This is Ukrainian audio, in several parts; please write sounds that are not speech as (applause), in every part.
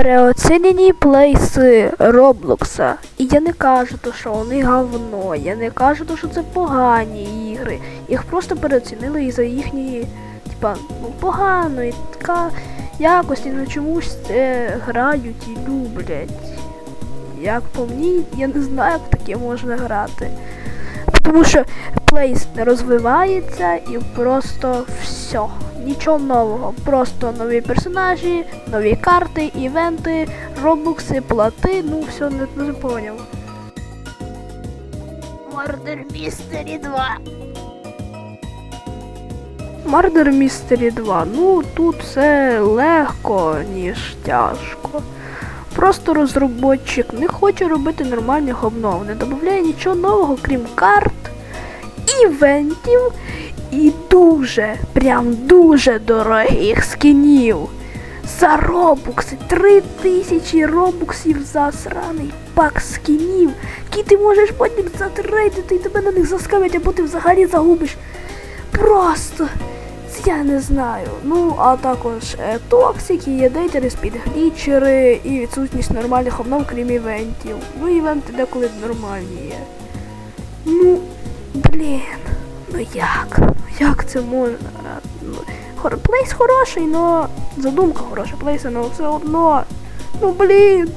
Переоцінені плейси Роблокса. І я не кажу, то, що вони говно, я не кажу, то, що це погані ігри. Їх просто переоцінили і за їхні, типа, ну погано, і така якості, ну чомусь це грають і люблять. Як по мені, я не знаю, як таке можна грати. Тому що плейс не розвивається і просто все. Нічого нового. Просто нові персонажі, нові карти, івенти, робокси, плати, ну все не, не поняв. Murder Mystery 2. Murder Mystery 2. Ну тут все легко, ніж тяжко. Просто розробочик не хоче робити нормальних обнов, не додає нічого нового, крім карт, івентів і дуже, прям дуже дорогих скінів. За робукси, три тисячі робуксів за сраний пак скінів, які ти можеш потім затрейдити і тебе на них заскамять, або ти взагалі загубиш. Просто я не знаю. Ну, а також е, токсики, є дейтери, спідглічери і відсутність нормальних обнов, крім івентів. Ну, івенти деколи нормальні є. Ну, блін, ну як? Як це можна? Ну, Плейс хороший, но задумка хороша, плейса, но все одно. Ну блін.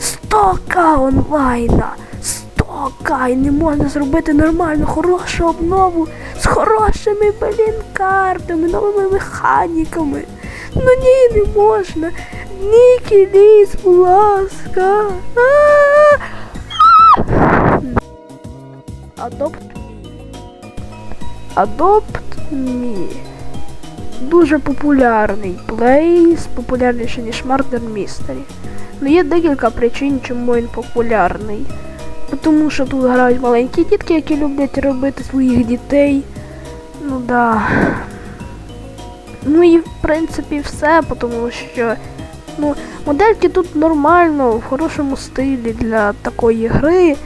100к онлайна. 100к і не можна зробити нормальну, хорошу обнову з хорошими, блін, картами, новими механіками. Ну ні, не можна. Нікі ліс, будь ласка. Me. Adopt Me. Дуже популярний плейс, популярніший, ніж Murder Mystery. Ну є декілька причин, чому він популярний. Тому що тут грають маленькі дітки, які люблять робити своїх дітей. Ну да. Ну і в принципі все, тому що ну, модельки тут нормально, в хорошому стилі для такої гри.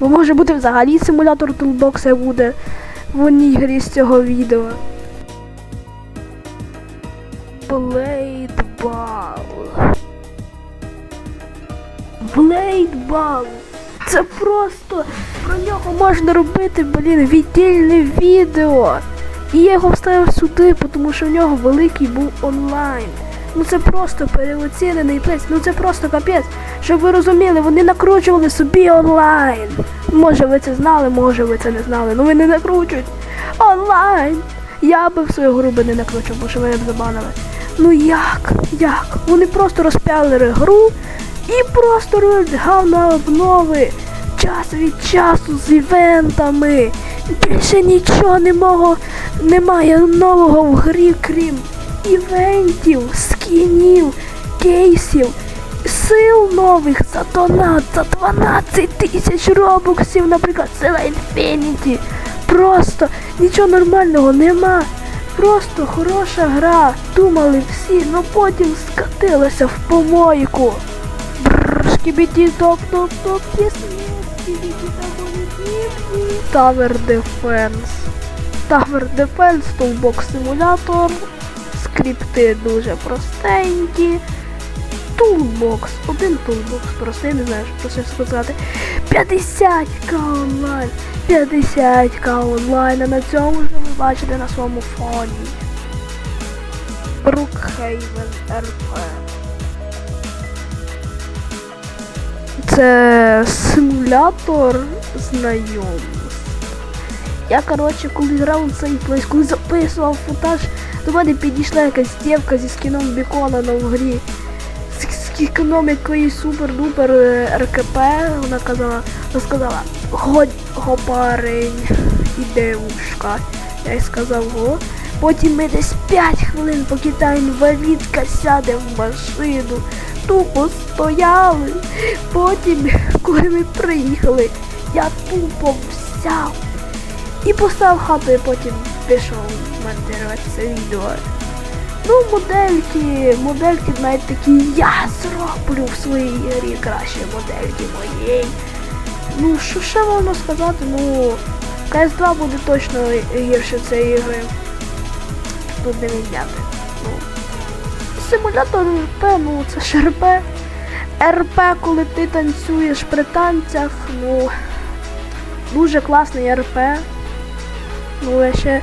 Бо може бути взагалі симулятор тулбокса буде в одній грі з цього відео. Blade Ball. Це просто про нього можна робити, блін, віддільне відео. І я його вставив сюди, тому що в нього великий був онлайн. Ну це просто переоцінений плець, ну це просто капець. Щоб ви розуміли, вони накручували собі онлайн. Може ви це знали, може ви це не знали. Ну вони накручують онлайн. Я би в свою гру би не накручував, бо що мене б забанили. Ну як? Як? Вони просто розпялили гру і просто роблять гавна обнови. Час від часу з івентами. Більше нічого немого, немає нового в грі, крім івентів, скінів, кейсів, сил нових за донат, за 12 тисяч робоксів, наприклад, сила Infinity. Просто нічого нормального нема. Просто хороша гра. Думали всі, но потім скатилася в помойку. Бррр, шкібіді топ топ топ пісні. Шкібіді Tower Defense. Tower Defense, Toolbox Simulator. Скрипти дуже простенькі. Toolbox. Один Toolbox простий, не знаю, що про це сказати. 50к онлайн. 50к онлайн. А на цьому вже ви бачите на своєму фоні. Brookhaven RP. Це симулятор знайомств. Я, коротше, коли грав цей плейс, коли записував футаж, до мене підійшла якась дівка зі скіном бікона на грі. З, скіном якоїсь супер-дупер е, РКП. Вона казала, вона сказала, го, го парень і девушка. Я їй сказав, го. Потім ми десь 5 хвилин, поки та інвалідка сяде в машину. Тупо стояли. Потім, коли ми приїхали, я тупо взяв і поставив хату, і потім пішов монтувати це відео. Ну, модельки, модельки навіть такі я зроблю в своїй грі краще модельки моєї. Ну, що ще можна сказати, ну, CS2 буде точно гірше цієї ігри. Тут не відняти. Ну, симулятор РП, ну це ж РП. РП, коли ти танцюєш при танцях, ну дуже класний РП. Ну, я ще.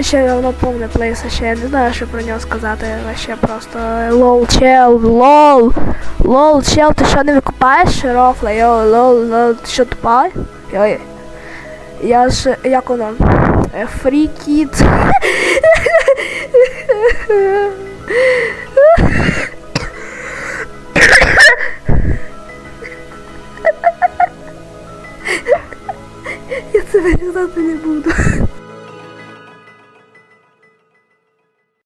Ще воно повне плейса, ще я не знаю, що про нього сказати. Ще просто лол чел, лол. Лол, чел, ти що не викупаєш рофла? Йо, лол, лол, ти що тупа? Йой. Я ж, як воно? Фрі (laughs) кіт. Я (laughs)